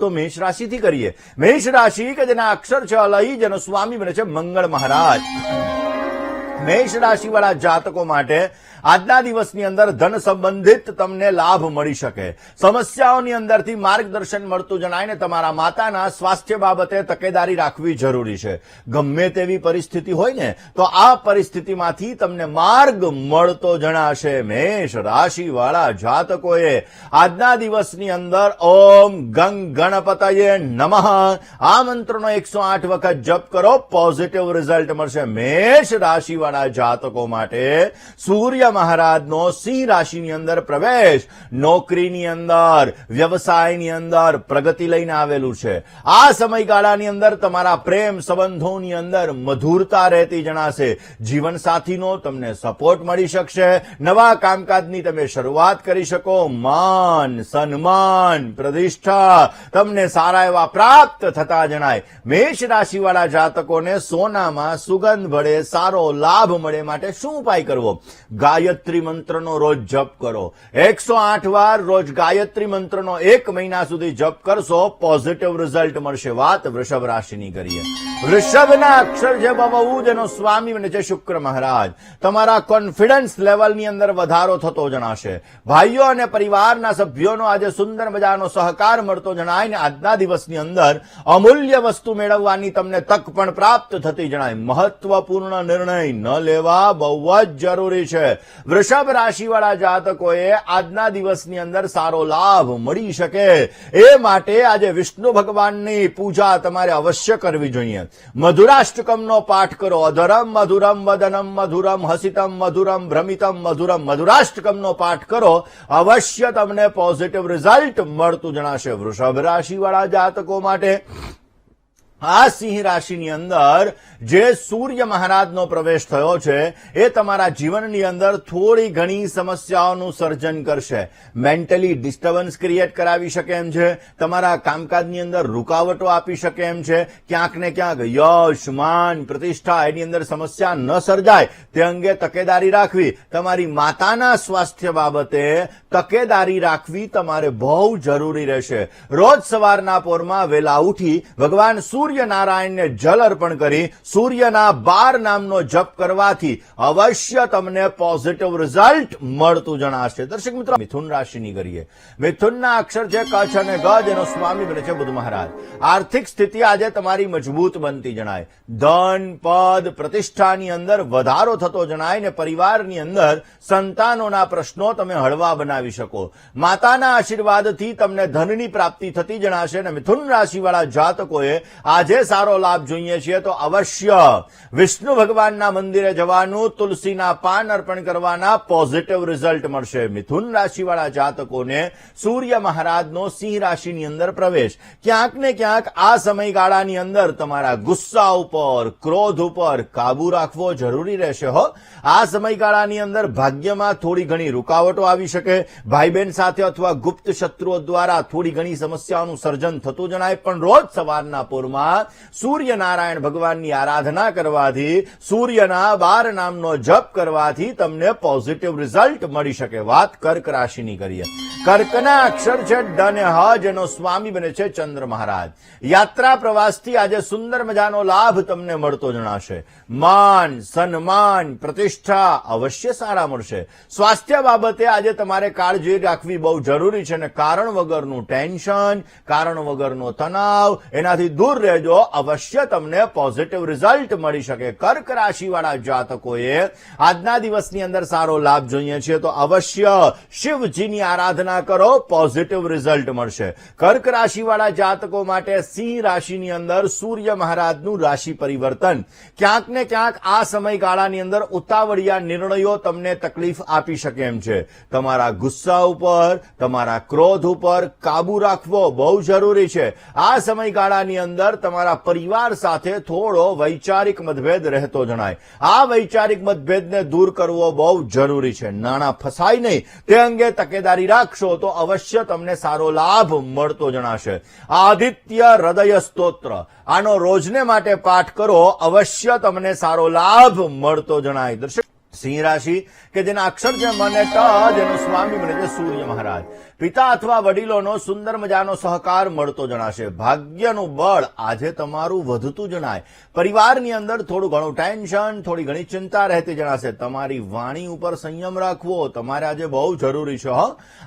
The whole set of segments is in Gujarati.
તો મેષ રાશિથી કરીએ. મેષ રાશિ કે જેના અક્ષર છે અલય જેનો સ્વામી બને છે મંગળ મહારાજ. મેષ રાશિ વાળા જાતકો માટે આજના દિવસની અંદર ધન સંબંધિત તમને લાભ મળી શકે. સમસ્યાઓની અંદરથી માર્ગદર્શન મળતું જણાય તમારા માતાના સ્વાસ્થ્ય બાબતે તકેદારી રાખવી જરૂરી છે. ગમે તેવી પરિસ્થિતિ હોય ને, તો આ પરિસ્થિતિમાંથી તમને માર્ગ મળતો જણાશે. મેષ રાશિવાળા જાતકોએ આજના દિવસની અંદર ઓમ ગંગ ગણપતયે નમઃ. આ મંત્રનો એકસો આઠ વખત જપ કરો પોઝિટિવ રિઝલ્ટ મળશે. મેષ રાશિ વાળા જાતકો માટે સૂર્ય મહારાજનો સિંહ રાશિની અંદર પ્રવેશ, નોકરીની અંદર, વ્યવસાયની અંદર પ્રગતિ લઈને આવેલું છે. આ સમયગાળાની અંદર તમારા પ્રેમ સંબંધોની અંદર મધુરતા રહેતી જણાશે. જીવનસાથીનો તમને સપોર્ટ મળી શકશે. નવા કામકાજની તમે શરૂઆત કરી શકો. માન, સન્માન, પ્રતિષ્ઠા તમને સારા એવા પ્રાપ્ત થતા જણાય. મેષ રાશિવાળા જાતકોને સોનામાં સુગંધ ભળે, સારો લાભ મળે માટે શું ઉપાય કરવો? ગાયત્રી મંત્રનો રોજ જપ કરો. એકસો આઠ વાર રોજ ગાયત્રી મંત્રનો એક મહિના સુધી જપ કરશો પોઝિટિવ રિઝલ્ટ મળશે. વાત વૃષભ રાશિની કરીએ. વૃષભના અક્ષર છે બહુ એનો સ્વામી બને છે શુક્ર મહારાજ. તમારા કોન્ફિડન્સ લેવલની અંદર વધારો થતો જણાશે. ભાઈઓ અને પરિવારના સભ્યોનો આજે સુંદર મજાનો સહકાર મળતો જણાય ને આજના દિવસની અંદર અમૂલ્ય વસ્તુ મેળવવાની તમને તક પણ પ્રાપ્ત થતી જણાય. મહત્વપૂર્ણ નિર્ણય ન લેવા બહુ જ જરૂરી છે. વૃષભ રાશિવાળા જાતકોએ આજના દિવસની અંદર સારો લાભ મળી શકે. એ માટે આજે વિષ્ણુ ભગવાનની પૂજા તમારે અવશ્ય કરવી જોઈએ. મધુરાષ્ટકમનો પાઠ કરો. અધરમ, મધુરમ, વદનમ, મધુરમ, હસિતમ, મધુરમ, ભ્રમિતમ, મધુરમ, મધુરાષ્ટકમનો પાઠ કરો. અવશ્ય તમને પોઝિટિવ રિઝલ્ટ મળતું જણાશે. વૃષભ રાશિવાળા જાતકો માટે આ સિંહ રાશિની અંદર જે સૂર્ય મહારાજનો પ્રવેશ થયો છે, એ તમારા જીવનની અંદર થોડી ઘણી સમસ્યાઓનું સર્જન કરશે. મેન્ટલી ડિસ્ટર્બન્સ ક્રિએટ કરાવી શકે એમ છે, તમારા કામકાજની અંદર રૂકાવટો આપી શકે એમ છે, ક્યાંક ને ક્યાંક યશ, માન, પ્રતિષ્ઠા એની અંદર સમસ્યા ન સર્જાય, તે અંગે તકેદારી રાખવી. તમારી માતાના સ્વાસ્થ્ય બાબતે તકેદારી રાખવી તમારે બહુ જરૂરી રહેશે. રોજ સવારના પોરમાં વેલા ઉઠી ભગવાન સૂર્યનારાયણને જલ અર્પણ કરી સૂર્યના બાર નામનો જપ કરવાથી અવશ્ય તમને પોઝિટિવ રિઝલ્ટ મળતું જણાશે. દર્શક મિત્રો, મિથુન રાશિની કરીએ મિથુનના અક્ષર છે કચ્છ અને ગજ, એનો સ્વામી બને છે બુધ મહારાજ. આર્થિક સ્થિતિ આજે તમારી મજબૂત બનતી જણાય. ધન, પદ, પ્રતિષ્ઠાની અંદર વધારો થતો જણાય ને પરિવારની અંદર સંતાનોના પ્રશ્નો તમે હળવા બનાવી શકો. માતાના આશીર્વાદથી તમને ધનની પ્રાપ્તિ થતી જણાશે અને મિથુન રાશિવાળા જાતકોએ આજે સારો લાભ જોઈએ છીએ તો અવશ્ય વિષ્ણુ ભગવાનના મંદિરે જવાનું તુલસીના પાન અર્પણ કરવાના પોઝિટિવ રિઝલ્ટ મળશે. મિથુન રાશિવાળા જાતકોને સૂર્ય મહારાજનો સિંહ રાશિની અંદર પ્રવેશ. ક્યાંક ને ક્યાંક આ સમયગાળાની અંદર તમારા ગુસ્સા ઉપર, ક્રોધ ઉપર કાબુ રાખવો જરૂરી રહેશે હો. આ સમયગાળાની અંદર ભાગ્યમાં થોડી ઘણી રૂકાવટો આવી શકે. ભાઈ બહેન સાથે અથવા ગુપ્ત શત્રુઓ દ્વારા થોડી ઘણી સમસ્યાઓનું સર્જન થતું જણાય. પણ રોજ સવારના પૂરમાં સૂર્યનારાયણ ભગવાનની આરાધના કરવાથી સૂર્યના બાર નામનો જપ કરવાથી તમને પોઝિટિવ રિઝલ્ટ મળી શકે. વાત કર્ક રાશિની કરીએ. કર્કના અક્ષર છે ડન હ જેનો સ્વામી બને છે ચંદ્ર મહારાજ. યાત્રા પ્રવાસથી આજે સુંદર મજાનો લાભ તમને મળતો જણાશે. માન, સન્માન, પ્રતિષ્ઠા અવશ્ય સારા મળશે. સ્વાસ્થ્ય બાબતે આજે તમારે કાળજી રાખવી બહુ જરૂરી છે અને કારણ વગરનું ટેન્શન, કારણ વગરનો તણાવ, એનાથી દૂર રહેજો. અવશ્ય તમને પોઝિટિવ રિઝલ્ટ મળી શકે. કર્ક રાશિવાળા જાતકોએ આજના દિવસની અંદર સારો લાભ જોઈએ છે, તો અવશ્ય શિવજીની આરાધના કરો પોઝિટિવ રિઝલ્ટ મળશે. કર્ક રાશિવાળા જાતકો માટે સિંહ રાશિની અંદર સૂર્ય મહારાજનું રાશિ પરિવર્તન. ક્યાંક ને ક્યાંક આ સમયગાળાની અંદર ઉતાવળિયા નિર્ણયો તમને તકલીફ આપી શકે એમ છે. તમારા ગુસ્સા ઉપર, તમારા ક્રોધ ઉપર કાબુ રાખવો બહુ જરૂરી છે. આ સમયગાળાની અંદર તમારા પરિવાર સાથે થોડો વૈચારિક મતભેદ રહેતો જણાય. આ વૈચારિક મતભેદને દૂર કરવો બહુ જરૂરી છે. નાણાં ફસાય નહીં. તે અંગે તકેદારી રાખશો તો અવશ્ય તમને સારો લાભ મળતો જણાશે. આદિત્ય હૃદય સ્તોત્ર. આનો રોજને માટે પાઠ કરો. અવશ્ય તમને સારો લાભ મળતો જણાય. દર્શક, સિંહ રાશિ કે જેના અક્ષર છે, મને ટ જેનો સ્વામી બને છે સૂર્ય મહારાજ. પિતા અથવા વડીલોનો સુંદર મજાનો સહકાર મળતો જણાશે. ભાગ્યનું બળ આજે તમારું વધતું જણાય. પરિવારની અંદર થોડું ઘણું ટેન્શન, થોડી ઘણી ચિંતા રહેતી જણાશે. તમારી વાણી ઉપર સંયમ રાખવો તમારે આજે બહુ જરૂરી છે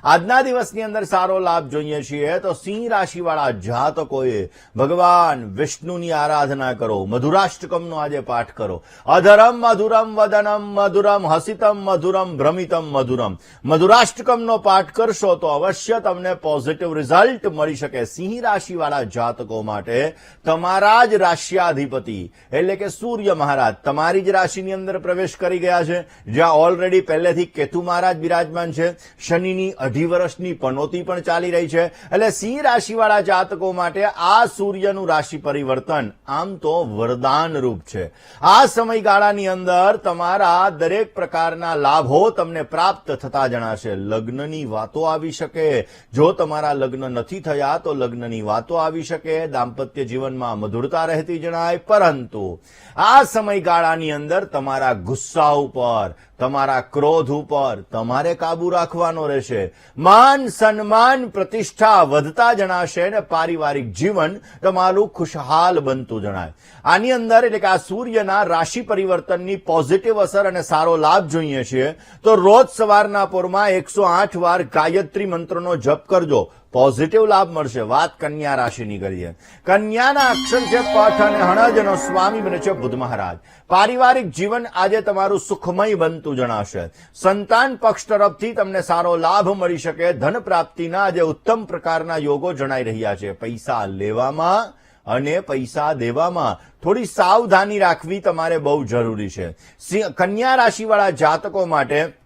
આજના દિવસની અંદર સારો લાભ જોઈએ છીએ તો સિંહ રાશિવાળા જાતકોએ ભગવાન વિષ્ણુની આરાધના કરો. મધુરાષ્ટકમનો આજે પાઠ કરો. અધરમ, મધુરમ, વદનમ, મધુરમ, હસિતમ મધુરમ ભ્રમિતમ મધુરમ. મધુરાષ્ટકમનો પાઠ કરશો તો અવશ્ય તમને પોઝિટિવ રિઝલ્ટ મળી શકે સિંહ રાશિવાળા જાતકો માટે. તમારા જ રાશિયાધિપતિ, એટલે કે સૂર્ય મહારાજ, તમારી જ રાશિની અંદર પ્રવેશ કરી ગયા છે. જ્યાં ઓલરેડી પહેલેથી કેતુ મહારાજ બિરાજમાન છે. શનિની અઢી વર્ષની પનોતી પણ ચાલી રહી છે. એટલે સિંહ રાશિવાળા જાતકો માટે આ સૂર્યનું રાશિ પરિવર્તન આમ તો વરદાન રૂપ છે. આ સમયગાળાની અંદર તમારા દરેક પ્રકારના લાભો તમને પ્રાપ્ત થતા જણાશે. લગ્નની વાતો આવી શકે. જો તમારા લગ્ન નથી થયા, તો લગ્નની વાતો આવી શકે. દાંપત્ય જીવનમાં મધુરતા રહેતી જણાય. પરંતુ આ સમયગાળાની અંદર તમારા ગુસ્સા ઉપર તમારા ક્રોધ ઉપર તમારે કાબુ રાખવાનો રહેશે. માન, સન્માન, પ્રતિષ્ઠા વધતા જણાશે ને પારિવારિક જીવન તમારું ખુશહાલ બનતું જણાય. આની અંદર એટલે કે આ સૂર્યના રાશિ પરિવર્તનની પોઝિટિવ અસર અને સારો લાભ જોઈએ છીએ તો રોજ સવારના પોરમાં એકસો આઠ વાર ગાયત્રી મંત્રનો જપ કરજો. પોઝિટિવ લાભ મળશે. વાત કન્યા રાશિની કરીએ. કન્યાના અક્ષર છે પઠ અને હણજનો સ્વામી બને છે બુદ્ધ મહારાજ. પારિવારિક જીવન આજે તમારું સુખમય બનતું જણાશે. સંતાન પક્ષ તરફથી તમને સારો લાભ મળી શકે. ધન પ્રાપ્તિના આજે ઉત્તમ પ્રકારના યોગો જણાઈ રહ્યા છે. પૈસા લેવામાં અને પૈસા દેવામાં થોડી સાવધાની રાખવી તમારે બહુ જરૂરી છે. કન્યા રાશિવાળા જાતકો માટે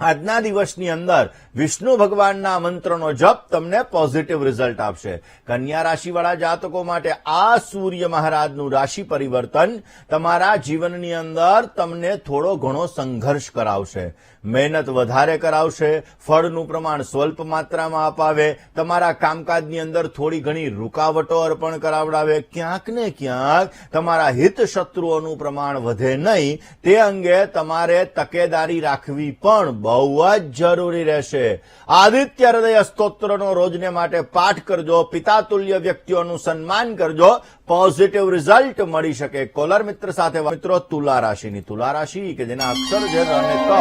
આજના દિવસની અંદર વિષ્ણુ ભગવાનના મંત્રનો જપ તમને પોઝિટિવ રિઝલ્ટ આપશે. કન્યા રાશિવાળા જાતકો માટે આ સૂર્ય મહારાજનું રાશિ પરિવર્તન તમારા જીવનની અંદર તમને થોડો ઘણો સંઘર્ષ કરાવશે. મહેનત વધારે કરાવશે, ફળનું પ્રમાણ સ્વલ્પ માત્રામાં અપાવે, તમારા કામકાજની અંદર થોડી ઘણી રૂકાવટો અર્પણ કરાવડાવે, ક્યાંક ને ક્યાંક તમારા હિત શત્રુઓનું પ્રમાણ વધે નહીં, તે અંગે તમારે તકેદારી રાખવી પણ બહુ જ જરૂરી રહેશે. આદિત્ય હૃદય સ્તોત્રનો રોજને માટે પાઠ કરજો, પિતાતુલ્ય વ્યક્તિઓનું સન્માન કરજો પોઝિટિવ રિઝલ્ટ મળી શકે. કોલર મિત્ર સાથે મિત્રો તુલા રાશિની તુલા રાશિ કે જેના અક્ષર છે અને ક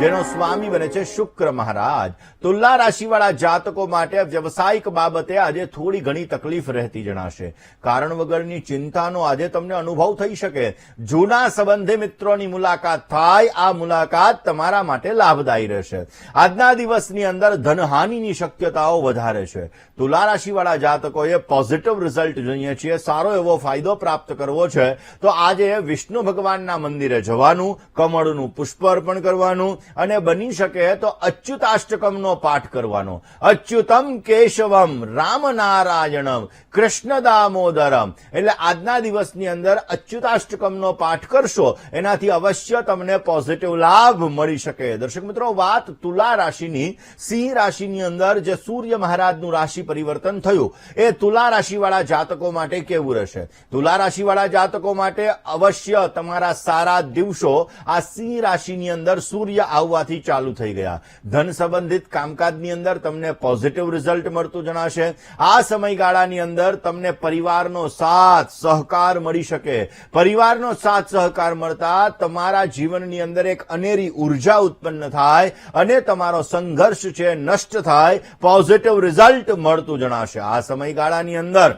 જેનો સ્વામી બને છે શુક્ર મહારાજ. તુલા રાશિવાળા જાતકો માટે વ્યવસાયિક બાબતે આજે થોડી ઘણી તકલીફ રહેતી જણાશે. કારણ વગરની ચિંતાનો આજે તમને અનુભવ થઈ શકે. જૂના સંબંધી મિત્રોની મુલાકાત થાય, આ મુલાકાત તમારા માટે લાભદાયી રહેશે. આજના દિવસની અંદર ધનહાનિની શક્યતાઓ વધારે છે. તુલા રાશિવાળા જાતકોએ પોઝિટિવ રિઝલ્ટ જોઈએ છીએ, સારો એવો ફાયદો પ્રાપ્ત કરવો છે. તો આજે વિષ્ણુ ભગવાનના મંદિરે જવાનું, કમળનું પુષ્પ અર્પણ કરવાનું અને બની શકે તો અચ્યુતાષ્ટકમનો પાઠ કરવાનો. અચ્યુતમ કેશવમ રામ નારાયણમ કૃષ્ણ દામોદરમ એટલે આજના દિવસની અંદર અચ્યુતાષ્ટકમનો પાઠ કરશો, એનાથી અવશ્ય તમને પોઝિટિવ લાભ મળી શકે. દર્શક મિત્રો, વાત તુલા રાશિની, સિંહ રાશિની અંદર જે સૂર્ય મહારાજનું રાશિ પરિવર્તન થયું, એ તુલા રાશિવાળા જાતકો માટે કેવું રહેશે? તુલા રાશિવાળા જાતકો માટે અવશ્ય તમારા સારા દિવસો આ સિંહ રાશિની અંદર સૂર્ય આવવાથી ચાલુ થઈ ગયા. ધન સંબંધિત કામકાજની અંદર તમને પોઝિટિવ રિઝલ્ટ મળતું જણાશે. આ સમયગાળાની અંદર તમને પરિવારનો સાથ, સહકાર મળી શકે. પરિવારનો સાથ, સહકાર મળતા તમારા જીવનની અંદર એક અનેરી ઊર્જા ઉત્પન્ન થાય અને તમારો સંઘર્ષ છે, નષ્ટ થાય. પોઝિટિવ રિઝલ્ટ મળતું જણાશે. આ સમયગાળાની અંદર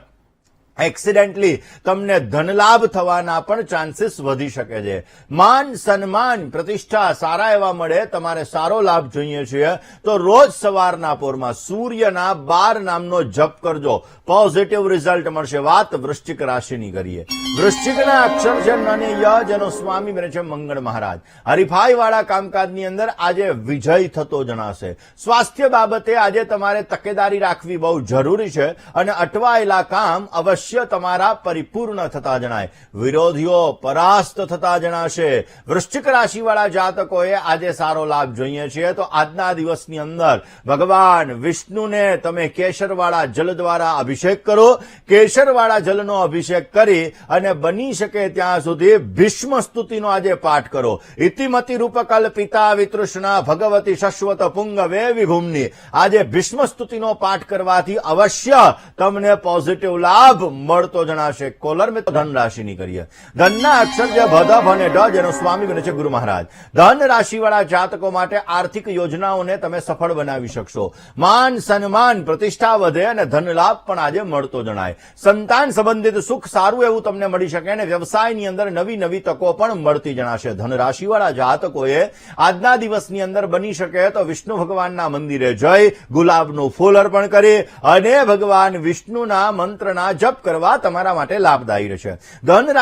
એક્સિડેન્ટલી તમને ધનલાભ થવાના પણ ચાન્સીસ વધી શકે છે. માન, સન્માન, પ્રતિષ્ઠા સારા એવા મળે, તમારે સારો લાભ જોઈએ છીએ. તો રોજ સવારના પોરમાં સૂર્યના બાર નામનો જપ કરજો. પોઝિટિવ રિઝલ્ટ મળશે. વાત વૃશ્ચિક રાશિની કરીએ. વૃશ્ચિકના અક્ષર છે ન અને ય, જેનો સ્વામી બને છે મંગળ મહારાજ. હરીફાઈ વાળા કામકાજની અંદર આજે વિજય થતો જણાશે. સ્વાસ્થ્ય બાબતે આજે તમારે તકેદારી રાખવી બહુ જરૂરી છે અને અટવાયેલા કામ અવશ્ય અવશ્ય તમારા પરિપૂર્ણ થતા જણાય. વિરોધીઓ પરાસ્ત થતા જણાશે. વૃશ્ચિક રાશિવાળા જાતકોએ આજે સારો લાભ જોઈએ છીએ તો આજના દિવસની અંદર ભગવાન વિષ્ણુને તમે કેસરવાળા જલ દ્વારા અભિષેક કરો. કેસરવાળા જલનો અભિષેક કરી અને બની શકે ત્યાં સુધી ભીષ્મ સ્તુતિનો આજે પાઠ કરો. ઇતિમતિ રૂપકલ પિતા વિતૃષ્ણા ભગવતી શશ્વત પુંગવે વિભૂમની. આજે ભીષ્મ સ્તુતિનો પાઠ કરવાથી અવશ્ય તમને પોઝિટિવ લાભ મળતો જણાશે, કોલર મેં ધન રાશિની કરીએ. ધનના અક્ષર જે ભદભ અને ડ, જેનો સ્વામી બને છે ગુરુ મહારાજ. ધન રાશિવાળા જાતકો માટે આર્થિક યોજનાઓને તમે સફળ બનાવી શકશો. માન, સન્માન, પ્રતિષ્ઠા વધે અને ધન લાભ પણ આજે મળતો જણાય. સંતાન સંબંધિત સુખ સારું એવું તમને મળી શકે અને વ્યવસાયની અંદર નવી નવી તકો પણ મળતી જણાશે. ધન રાશિવાળા જાતકોએ આજના દિવસની અંદર બની શકે તો વિષ્ણુ ભગવાનના મંદિરે જઈ ગુલાબનું ફૂલ અર્પણ કરી અને ભગવાન વિષ્ણુના મંત્રના જપ કરવા તમારા માટે લાભદાયી રહેશે. ધન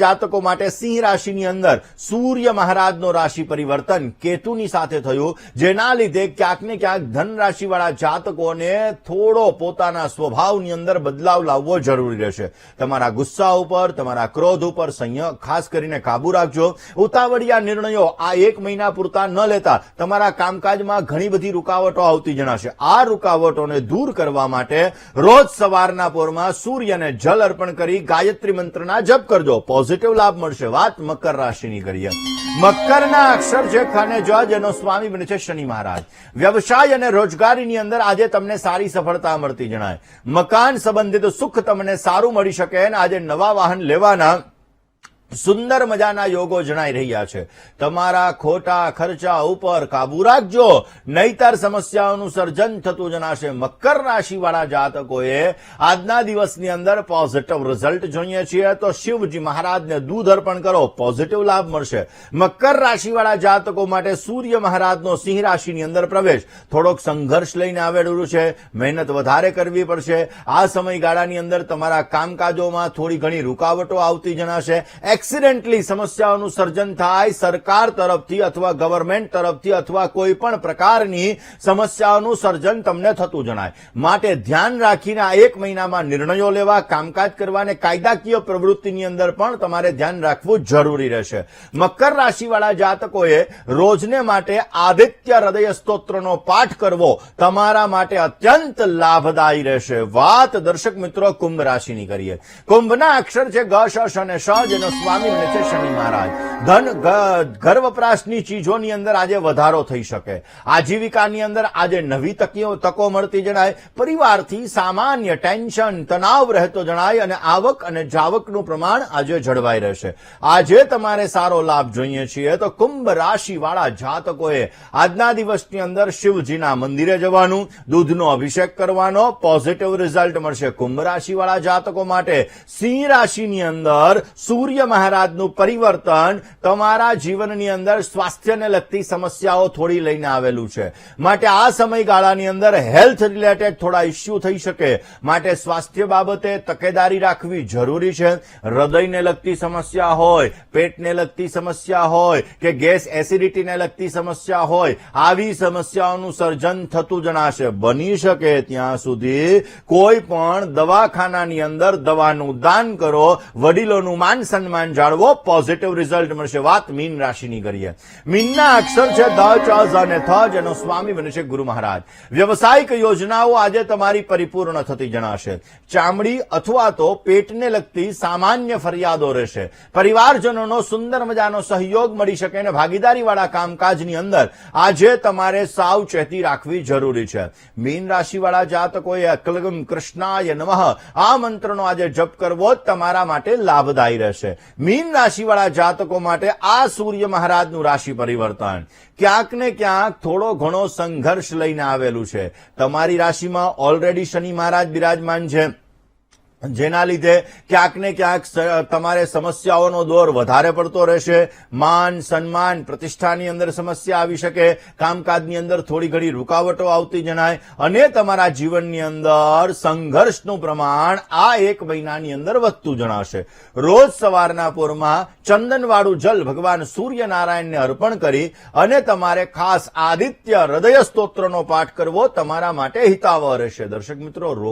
જાતકો માટે સિંહ રાશિની અંદર સૂર્ય મહારાજનો રાશિ પરિવર્તન કેતુની સાથે થયું, જેના લીધે ક્યાંક ને ક્યાંક ધન જાતકોને થોડો પોતાના સ્વભાવની અંદર બદલાવ લાવવો જરૂરી રહેશે. તમારા ગુસ્સા ઉપર, તમારા ક્રોધ ઉપર સંયમ ખાસ કરીને કાબુ રાખજો. ઉતાવળિયા નિર્ણયો આ એક મહિના પૂરતા ન લેતા તમારા કામકાજમાં ઘણી બધી રૂકાવટો આવતી જણાશે. આ રૂકાવટોને દૂર કરવા માટે રોજ સવારના પોરમાં સૂર્યને જલ અર્પણ કરી ગાયત્રી મંત્રના જપ કરજો. પોઝિટિવ લાભ મળશે. વાત મકર રાશિની કરીએ. મકરના અક્ષર જે ખાને જ જેનો સ્વામી બને છે શનિ મહારાજ. વ્યવસાય અને રોજગારીની અંદર આજે તમને સારી સફળતા મળતી જણાય. મકાન સંબંધિત સુખ તમને સારું મળી શકે અને આજે નવા વાહન લેવાના સુંદર મજાના યોગો જણાઈ રહ્યા છે. તમારા ખોટા ખર્ચા ઉપર કાબુ રાખજો, નહીતર સમસ્યાઓનું સર્જન થતું જણાશે. મકર રાશિવાળા જાતકોએ આજના દિવસની અંદર પોઝિટિવ રિઝલ્ટ જોઈએ છીએ. તો શિવજી મહારાજને દૂધ અર્પણ કરો પોઝિટિવ લાભ મળશે. મકર રાશિવાળા જાતકો માટે સૂર્ય મહારાજનો સિંહ રાશિની અંદર પ્રવેશ. થોડોક સંઘર્ષ લઈને આવેલું છે. મહેનત વધારે કરવી પડશે. આ સમયગાળાની અંદર તમારા કામકાજોમાં થોડી ઘણી રૂકાવટો આવતી જણાશે. એક્સિડેન્ટલી સમસ્યાઓનું સર્જન થાય સરકાર તરફથી અથવા ગવર્મેન્ટ તરફથી અથવા કોઈ પ્રકારની સમસ્યાઓનું સર્જન તમને થતું જણાય. માટે ધ્યાન રાખીને આ એક મહિનામાં નિર્ણયો લેવા, કામકાજ કરવા અને કાયદાકીય પ્રવૃત્તિની અંદર પણ તમારે ધ્યાન રાખવું જરૂરી રહેશે. મકર રાશિવાળા જાતકોએ રોજને માટે આદિત્ય હૃદય સ્તોત્રનો પાઠ કરવો તમારા માટે અત્યંત લાભદાયી રહેશે. વાત દર્શક મિત્રો, કુંભ રાશિની કરીએ. કુંભના અક્ષર છે ગ, શ અને શ, જેનો બને છે શનિ મહારાજ. ધન ઘર વપરાશની ચીજોની અંદર આજે વધારો થઈ શકે. આજીવિકાની અંદર આજે નવી તકીઓ, તકો મળતી જણાય. પરિવારથી સામાન્ય ટેન્શન, તણાવ રહેતો જણાય અને આવક અને જાવકનું પ્રમાણ આજે જળવાઈ રહેશે. આજે તમારે સારો લાભ જોઈએ છીએ તો કુંભ રાશિવાળા જાતકોએ આજના દિવસની અંદર શિવજીના મંદિરે જવાનું, દૂધનો અભિષેક કરવાનો પોઝિટિવ રિઝલ્ટ મળશે કુંભ રાશિ વાળા જાતકો માટે. સિંહ રાશિની અંદર સૂર્ય મહારાજનું પરિવર્તન તમારા જીવનની અંદર સ્વાસ્થ્યને લગતી સમસ્યાઓ થોડી લઈને આવેલું છે. માટે આ સમયગાળાની અંદર હેલ્થ રિલેટેડ થોડા ઇસ્યુ થઈ શકે. માટે સ્વાસ્થ્ય બાબતે તકેદારી રાખવી જરૂરી છે. હૃદયને લગતી સમસ્યા હોય, પેટને લગતી સમસ્યા હોય કે ગેસ એસિડિટીને લગતી સમસ્યા હોય, આવી સમસ્યાઓનું સર્જન થતું જણાશે. બની શકે ત્યાં સુધી કોઈ પણ દવાખાનાની અંદર દવાનું દાન કરો, વડીલોનું માન સન્માન જાળવો પોઝિટિવ રિઝલ્ટ મળશે વાત મીન રાશિની કરીએ. મીનના અક્ષર છે દ ચ અને થ, જેનો સ્વામી બને છે ગુરુ મહારાજ. વ્યવસાયિક યોજનાઓ આજે તમારી પરિપૂર્ણ થતી જણાશે. ચામડી અથવા તો પેટને લગતી સામાન્ય ફરિયાદો રહેશે. પરિવારજનોનો સુંદર મજાનો સહયોગ મળી શકે અને ભાગીદારીવાળા કામકાજની અંદર આજે તમારે સાવચેતી રાખવી જરૂરી છે. મીન રાશિવાળા જાતકોએ અકલગમ કૃષ્ણાય નમઃ આ મંત્રનો આજે જપ કરવો તમારા માટે લાભદાયી રહેશે. મીન રાશિવાળા જાતકો માટે આ સૂર્ય મહારાજનું રાશિ પરિવર્તન. ક્યાંક ને ક્યાંક થોડો ઘણો સંઘર્ષ લઈને આવેલું છે. તમારી રાશિમાં ઓલરેડી શનિ મહારાજ બિરાજમાન છે. જેના લીધે ક્યાંક ને ક્યાંક તમારે સમસ્યાઓનો દોર વધારે પડતો રહેશે. માન, સન્માન, પ્રતિષ્ઠાની અંદર સમસ્યા આવી શકે. કામકાજની અંદર થોડી ઘણી રૂકાવટો આવતી જણાય. અને તમારા જીવનની અંદર સંઘર્ષનું પ્રમાણ આ એક મહિનાની અંદર વધતું જણાશે. રોજ સવારના પોરમાં ચંદનવાળું જલ ભગવાન સૂર્યનારાયણને અર્પણ કરી અને તમારે ખાસ આદિત્ય હૃદય સ્તોત્રનો પાઠ કરવો તમારા માટે હિતાવહ રહેશે. દર્શક મિત્રો રોગ